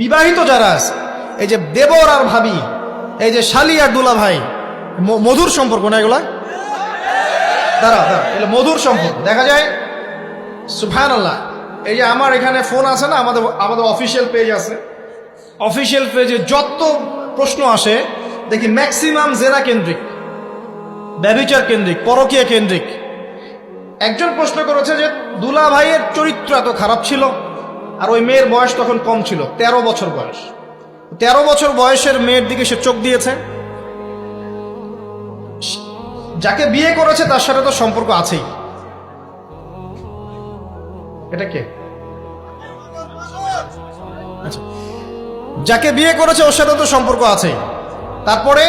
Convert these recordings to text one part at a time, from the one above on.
বিবাহিত যারা আছে, এই যে দেবর আর ভাবি, এই যে শালি আর দুলা ভাই মধুর সম্পর্ক না এগুলা? দাঁড়া দাঁড়া এগুলো মধুর সম্পর্ক। দেখা যায় সুফান আল্লাহ এই যে আমার এখানে ফোন আছে না, আমাদের আমাদের অফিসিয়াল পেজ আছে। অফিসিয়াল পেজে যত প্রশ্ন আসে, দেখি ম্যাক্সিমাম জেনা কেন্দ্রিক, ব্যবিচার কেন্দ্রিক, পরকীয় কেন্দ্রিক। একজন প্রশ্ন করেছে যে, দুলা ভাইয়ের চরিত্র এত খারাপ ছিল? আর ওই মেয়ের বয়স তখন কম ছিল ১৩ বছর বয়স। ১৩ বছর বয়সের মেয়ের দিকে সে চোখ দিয়েছে। যাকে বিয়ে করেছে তার সাথে তো সম্পর্ক আছেই। এটা কে? আচ্ছা। যাকে বিয়ে করেছে ওর সাথে তো সম্পর্ক আছেই। তারপরে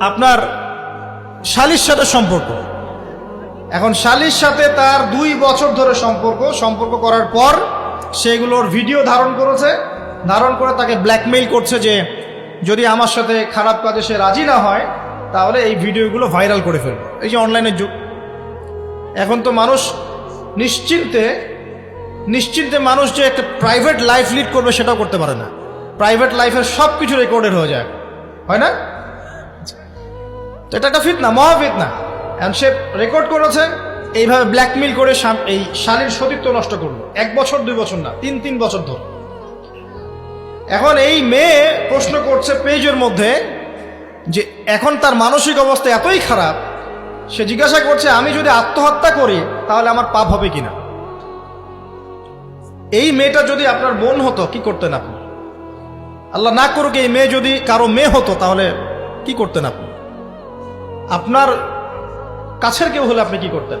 আপনার শালির সাথে সম্পর্ক। এখন শালির সাথে তার দুই বছর ধরে সম্পর্ক সম্পর্ক করার পর সেগুলোর ভিডিও ধারণ করেছে। ধারণ করে তাকে ব্ল্যাকমেইল করছে যে, যদি আমার সাথে খারাপ কাজে সে রাজি না হয়, তাহলে এই ভিডিওগুলো ভাইরাল করে ফেলবে। এই যে অনলাইনের যুগ। এখন তো মানুষ নিশ্চিন্তে নিশ্চিন্তে মানুষ যে একটা প্রাইভেট লাইফ লিড করবে সেটাও করতে পারে না। প্রাইভেট লাইফের সব কিছু রেকর্ডেড হয়ে যায়। হয় না? তো এটা একটা ফিতনা মহা ফিতনা এখন সে রেকর্ড করেছে। এইভাবে ব্ল্যাকমেল করে এই শালীর সতীত্ব নষ্ট করল। এক বছর, দুই বছর না, তিন তিন বছর ধরে। এখন এই মেয়ে প্রশ্ন করছে পেজের মধ্যে যে, এখন তার মানসিক অবস্থা এতই খারাপ, সে জিজ্ঞাসা করছে, আমি যদি আত্মহত্যা করি, তাহলে আমার পাপ হবে কিনা? এই মেয়েটা যদি আপনার বোন হতো, কি করতেন আপনি? আল্লাহ না করুক এই মেয়ে যদি কারও মেয়ে হতো, তাহলে কি করতেন আপনি? আপনার কাছের কেউ হলে আপনি কি করতেন?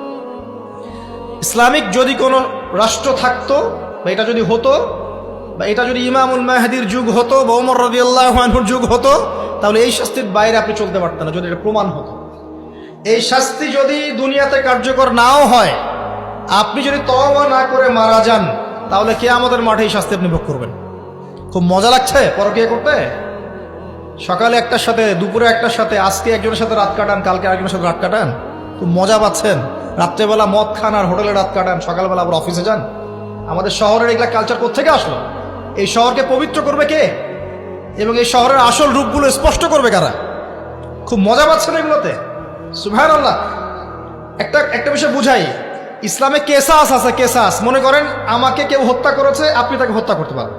ইসলামিক যদি কোনো রাষ্ট্র থাকতো, বা এটা যদি হতো, বা এটা যদি ইমামুল মাহাদির যুগ হতো, বা ওমর রবি আল্লাহর যুগ হতো, তাহলে এই শাস্তির বাইরে আপনি চলতে পারতেন না যদি এটা প্রমাণ হতো। এই শাস্তি যদি দুনিয়াতে কার্যকর নাও হয়, আপনি যদি তওবা না করে মারা যান, তাহলে কে আমাদের মাঠে এই শাস্তি আপনি ভোগ করবেন। খুব মজা লাগছে? পরকিয়া করতে? সকালে একটার সাথে, দুপুরে একটার সাথে, আজকে একজনের সাথে রাত কাটান, কালকে আরেকজনের সাথে রাত কাটান? খুব মজা পাচ্ছেন। রাত্রেবেলা মদ খান আর হোটেলে রাত কাটান, সকালবেলা আবার অফিসে যান। আমাদের শহরের এগুলা কালচার কোথেকে আসলো? এই শহরকে পবিত্র করবে কে? এবং এই শহরের আসল রূপগুলো স্পষ্ট করবে কারা? খুব মজা পাচ্ছেন এগুলোতে? সুভান আল্লাহ একটা একটা বিষয় বুঝাই। ইসলামে কেসাস আছে, কেসাস। মনে করেন আমাকে কেউ হত্যা করেছে, আপনি তাকে হত্যা করতে পারেন।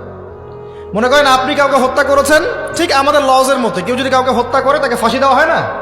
মনে করেন আপনি কাউকে হত্যা করেছেন, ঠিক আমাদের লজের মতো কেউ যদি কাউকে হত্যা করে, তাকে ফাঁসি দেওয়া হয় না?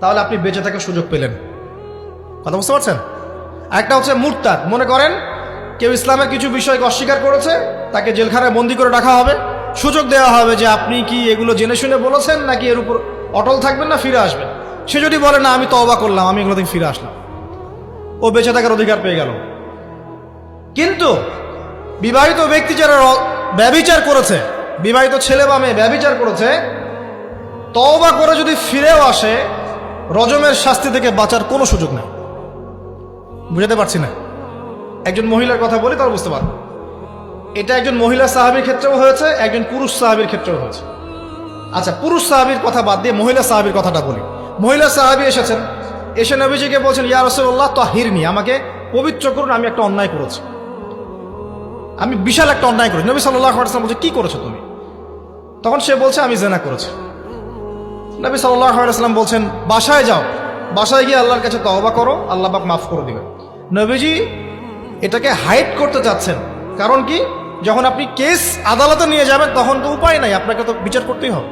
তাহলে আপনি বেঁচে থাকার সুযোগ পেলেন। কথা বুঝতে পারছেন? একটা হচ্ছে মুরতাদ। মনে করেন, কেউ ইসলামের কিছু বিষয়কে অস্বীকার করেছে, তাকে জেলখানায় বন্দি করে রাখা হবে। সুযোগ দেওয়া হবে যে আপনি কি এগুলো জেনে শুনে বলেছেন, নাকি এর উপর অটল থাকবেন না, ফিরে আসবেন? সে যদি বলে, না, আমি তবা করলাম, আমি এগুলো থেকে ফিরে আসলাম। ও বেঁচে থাকার অধিকার পেয়ে গেল। কিন্তু বিবাহিত ব্যক্তি যারা র- ব্যভিচার করেছে, বিবাহিত ছেলে বা মেয়ে ব্যভিচার করেছে, তওবা করে যদি ফিরেও আসে রজমের শাস্তি থেকে বাঁচার কোনো সুযোগ নেই। বুঝাতে পারছি না। একজন মহিলার কথা বলি, তাহলে বুঝতে পারব। এটা একজন মহিলা সাহাবির ক্ষেত্রেও হয়েছে, একজন পুরুষ সাহাবির ক্ষেত্রেও হয়েছে। আচ্ছা পুরুষ সাহাবির কথা বাদ দিয়ে মহিলা সাহাবির কথাটা বলি। মহিলা সাহাবি এসেছেন, এসে নবীজিকে বলছেন, ইয়া রসুল্লাহ তাহিরনি, আমাকে পবিত্র করুন, আমি একটা অন্যায় করেছি। আমি বিশাল একটা অন্যায় করেছি। নবী সাল্লাহ বলছে, কি করেছ তুমি? তখন সে বলছে, আমি জেনা করেছি। নবী আলাইসাল্লাম বলছেন, বাসায় যাও। বাসায় গিয়ে আল্লাহর কাছে তওবা করো, আল্লাহ পাক মাফ করে দিবেন। নবীজি এটাকে হাইড করতে চাচ্ছেন। কারণ কি? যখন আপনি কেস আদালতে নিয়ে যাবেন, তখন তো উপায় নাই, আপনাকে তো বিচার করতেই হবে।